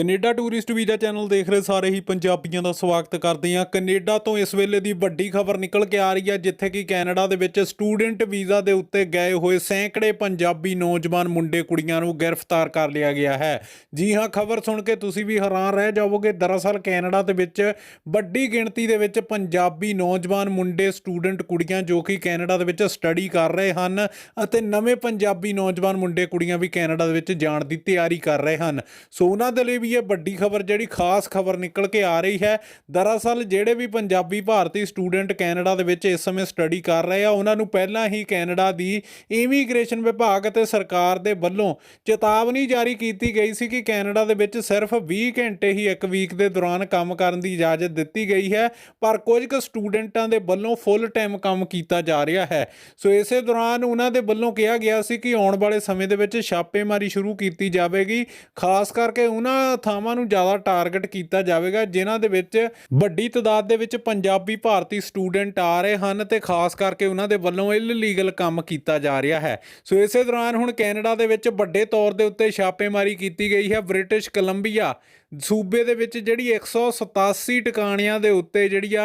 Canada tourist visa channel ਦੇਖ ਰਹੇ ਸਾਰੇ ਹੀ ਪੰਜਾਬੀਆਂ ਦਾ ਸਵਾਗਤ ਕਰਦੇ ਹਾਂ। ਕੈਨੇਡਾ ਤੋਂ ਇਸ ਵੇਲੇ ਦੀ ਵੱਡੀ ਖਬਰ ਨਿਕਲ ਕੇ ਆ ਰਹੀ ਹੈ, ਜਿੱਥੇ ਕਿ ਕੈਨੇਡਾ ਦੇ ਵਿੱਚ ਸਟੂਡੈਂਟ ਵੀਜ਼ਾ ਦੇ ਉੱਤੇ ਗਏ ਹੋਏ ਸੈਂਕੜੇ ਪੰਜਾਬੀ ਨੌਜਵਾਨ ਮੁੰਡੇ ਕੁੜੀਆਂ ਨੂੰ ਗ੍ਰਿਫਤਾਰ ਕਰ ਲਿਆ ਗਿਆ ਹੈ। ਜੀ ਹਾਂ, ਖਬਰ ਸੁਣ ਕੇ ਤੁਸੀਂ ਵੀ ਹੈਰਾਨ ਰਹਿ ਜਾਵੋਗੇ। ਦਰਅਸਲ ਕੈਨੇਡਾ ਦੇ ਵਿੱਚ ਵੱਡੀ ਗਿਣਤੀ ਦੇ ਵਿੱਚ ਪੰਜਾਬੀ ਨੌਜਵਾਨ ਮੁੰਡੇ, ਸਟੂਡੈਂਟ ਕੁੜੀਆਂ ਜੋ ਕਿ ਕੈਨੇਡਾ ਦੇ ਵਿੱਚ ਸਟੱਡੀ ਕਰ ਰਹੇ ਹਨ ਅਤੇ ਨਵੇਂ ਪੰਜਾਬੀ ਨੌਜਵਾਨ ਮੁੰਡੇ ਕੁੜੀਆਂ ਵੀ ਕੈਨੇਡਾ ਦੇ ਵਿੱਚ ਜਾਣ ਦੀ ਤਿਆਰੀ ਕਰ ਰਹੇ ਹਨ। ਸੋ ਉਹਨਾਂ ਦੇ ਲਈ ਵੀ ਇਹ ਵੱਡੀ ਖਬਰ ਜਿਹੜੀ ਖਾਸ ਖਬਰ ਨਿਕਲ ਕੇ ਆ ਰਹੀ ਹੈ। ਦਰਅਸਲ ਜਿਹੜੇ ਵੀ ਪੰਜਾਬੀ ਭਾਰਤੀ ਸਟੂਡੈਂਟ ਕੈਨੇਡਾ ਦੇ ਵਿੱਚ ਇਸ ਸਮੇਂ ਸਟੱਡੀ ਕਰ ਰਹੇ ਆ, ਉਹਨਾਂ ਨੂੰ ਪਹਿਲਾਂ ਹੀ ਕੈਨੇਡਾ ਦੀ ਇਮੀਗ੍ਰੇਸ਼ਨ ਵਿਭਾਗ ਅਤੇ ਸਰਕਾਰ ਦੇ ਵੱਲੋਂ ਚੇਤਾਵਨੀ ਜਾਰੀ ਕੀਤੀ ਗਈ ਸੀ ਕਿ ਕੈਨੇਡਾ ਦੇ ਵਿੱਚ ਸਿਰਫ 20 ਘੰਟੇ ਹੀ ਇੱਕ ਵੀਕ ਦੇ ਦੌਰਾਨ ਕੰਮ ਕਰਨ ਦੀ ਇਜਾਜ਼ਤ ਦਿੱਤੀ ਗਈ ਹੈ, ਪਰ ਕੁਝ ਕੁ ਸਟੂਡੈਂਟਾਂ ਦੇ ਵੱਲੋਂ ਫੁੱਲ ਟਾਈਮ ਕੰਮ ਕੀਤਾ ਜਾ ਰਿਹਾ ਹੈ। ਸੋ ਇਸੇ ਦੌਰਾਨ ਉਹਨਾਂ ਦੇ ਵੱਲੋਂ ਕਿਹਾ ਗਿਆ ਸੀ ਕਿ ਆਉਣ ਵਾਲੇ ਸਮੇਂ ਦੇ ਵਿੱਚ ਛਾਪੇਮਾਰੀ ਸ਼ੁਰੂ ਕੀਤੀ ਜਾਵੇਗੀ। ਖਾਸ ਕਰਕੇ ਉਹਨਾਂ ਥਾਵਾਂ ਨੂੰ ਜ਼ਿਆਦਾ ਟਾਰਗੇਟ ਕੀਤਾ ਜਾਵੇਗਾ, ਜਿਨ੍ਹਾਂ ਦੇ ਵਿੱਚ ਵੱਡੀ ਤਦਾਦ ਦੇ ਵਿੱਚ ਪੰਜਾਬੀ ਭਾਰਤੀ ਸਟੂਡੈਂਟ ਆ ਰਹੇ ਹਨ ਤੇ ਖਾਸ ਕਰਕੇ ਉਹਨਾਂ ਦੇ ਵੱਲੋਂ ਇਲੀਗਲ ਕੰਮ ਕੀਤਾ ਜਾ ਰਿਹਾ ਹੈ। ਸੋ ਇਸੇ ਦੌਰਾਨ ਹੁਣ ਕੈਨੇਡਾ ਦੇ ਵਿੱਚ ਵੱਡੇ ਤੌਰ ਦੇ ਉੱਤੇ ਛਾਪੇਮਾਰੀ ਕੀਤੀ ਗਈ ਹੈ। ਬ੍ਰਿਟਿਸ਼ ਕੋਲੰਬੀਆ ਸੂਬੇ ਦੇ ਵਿੱਚ ਜਿਹੜੀ 187 ਟਿਕਾਣਿਆਂ ਦੇ ਉੱਤੇ ਜਿਹੜੀ ਆ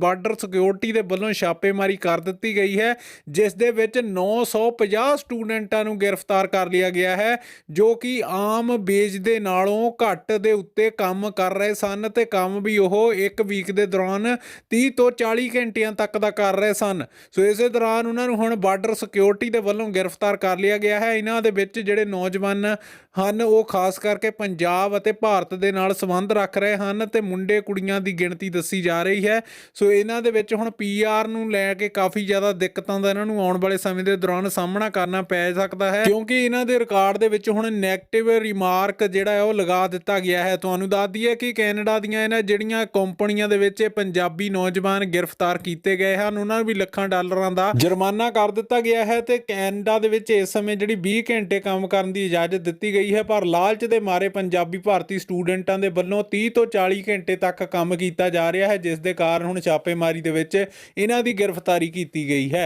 ਬਾਰਡਰ ਸਿਕਿਉਰਿਟੀ ਦੇ ਵੱਲੋਂ ਛਾਪੇਮਾਰੀ ਕਰ ਦਿੱਤੀ ਗਈ ਹੈ, ਜਿਸ ਦੇ ਵਿੱਚ 950 ਸਟੂਡੈਂਟਾਂ ਨੂੰ ਗ੍ਰਿਫਤਾਰ ਕਰ ਲਿਆ ਗਿਆ ਹੈ, ਜੋ ਕਿ ਆਮ ਬੇਜ ਦੇ ਨਾਲੋਂ ਘੱਟ ਦੇ ਉੱਤੇ ਕੰਮ ਕਰ ਰਹੇ ਸਨ ਤੇ ਕੰਮ ਵੀ ਉਹ ਇੱਕ ਵੀਕ ਦੇ ਦੌਰਾਨ 30 ਤੋਂ 40 ਘੰਟਿਆਂ ਤੱਕ ਦਾ ਕਰ ਰਹੇ ਸਨ। ਸੋ ਇਸੇ ਦੌਰਾਨ ਉਹਨਾਂ ਨੂੰ ਹੁਣ ਬਾਰਡਰ ਸਿਕਿਉਰਿਟੀ ਦੇ ਵੱਲੋਂ ਗ੍ਰਿਫਤਾਰ ਕਰ ਲਿਆ ਗਿਆ ਹੈ। ਇਹਨਾਂ ਦੇ ਵਿੱਚ ਜਿਹੜੇ ਨੌਜਵਾਨ ਹਨ, ਉਹ ਖਾਸ ਕਰਕੇ ਪੰਜਾਬ ਅਤੇ ਭਾਰਤ ਦੇ ਨਾਲ ਸੰਬੰਧ ਰੱਖ ਰਹੇ ਹਨ ਤੇ ਮੁੰਡੇ ਕੁੜੀਆਂ ਦੀ ਗਿਣਤੀ ਦੱਸੀ ਜਾ ਰਹੀ ਹੈ। ਸੋ ਇਹਨਾਂ ਦੇ ਵਿੱਚ ਹੁਣ ਪੀਆਰ ਨੂੰ ਲੈ ਕੇ ਕਾਫੀ ਜ਼ਿਆਦਾ ਦਿੱਕਤਾਂ ਦਾ ਇਹਨਾਂ ਨੂੰ ਆਉਣ ਵਾਲੇ ਸਮੇਂ ਦੇ ਦੌਰਾਨ ਸਾਹਮਣਾ ਕਰਨਾ ਪੈ ਸਕਦਾ ਹੈ। ਕਿਉਂਕਿ ਇਹਨਾਂ ਦੇ ਰਿਕਾਰਡ ਦੇ ਵਿੱਚ ਹੁਣ 네ਗੇਟਿਵ ਰਿਮਾਰਕ ਜਿਹੜਾ ਹੈ ਉਹ ਲਗਾ ਦਿੱਤਾ ਗਿਆ ਹੈ। ਤੁਹਾਨੂੰ ਦੱਸ ਦਈਏ ਕਿ ਕੈਨੇਡਾ ਦੀਆਂ ਇਹਨਾਂ ਜਿਹੜੀਆਂ ਕੰਪਨੀਆਂ ਦੇ ਵਿੱਚ ਪੰਜਾਬੀ ਨੌਜਵਾਨ ਗ੍ਰਿਫਤਾਰ ਕੀਤੇ ਗਏ ਹਨ, ਉਹਨਾਂ ਨੂੰ ਵੀ ਲੱਖਾਂ ਡਾਲਰਾਂ ਦਾ ਜੁਰਮਾਨਾ ਕਰ ਦਿੱਤਾ ਗਿਆ ਹੈ ਤੇ ਕੈਨੇਡਾ ਦੇ ਵਿੱਚ ਇਸ ਸਮੇਂ ਜਿਹੜੀ 20 ਘੰਟੇ ਕੰਮ ਕਰਨ ਦੀ ਇਜਾਜ਼ਤ ਦਿੱਤੀ ਗਈ ਹੈ। ਪਰ ਲਾਲਚ ਦੇ ਮਾਰੇ ਪੰਜਾਬੀ ਭਾਰਤੀ ਸਟੂਡੈਂਟ ਸਟੂਡੈਂਟਾਂ ਦੇ ਵੱਲੋਂ 30 ਤੋਂ 40 ਘੰਟੇ ਤੱਕ ਕੰਮ ਕੀਤਾ ਜਾ ਰਿਹਾ ਹੈ, ਜਿਸ ਦੇ ਕਾਰਨ ਹੁਣ ਛਾਪੇਮਾਰੀ ਦੇ ਵਿੱਚ ਇਹਨਾਂ ਦੀ ਗ੍ਰਿਫਤਾਰੀ ਕੀਤੀ ਗਈ ਹੈ।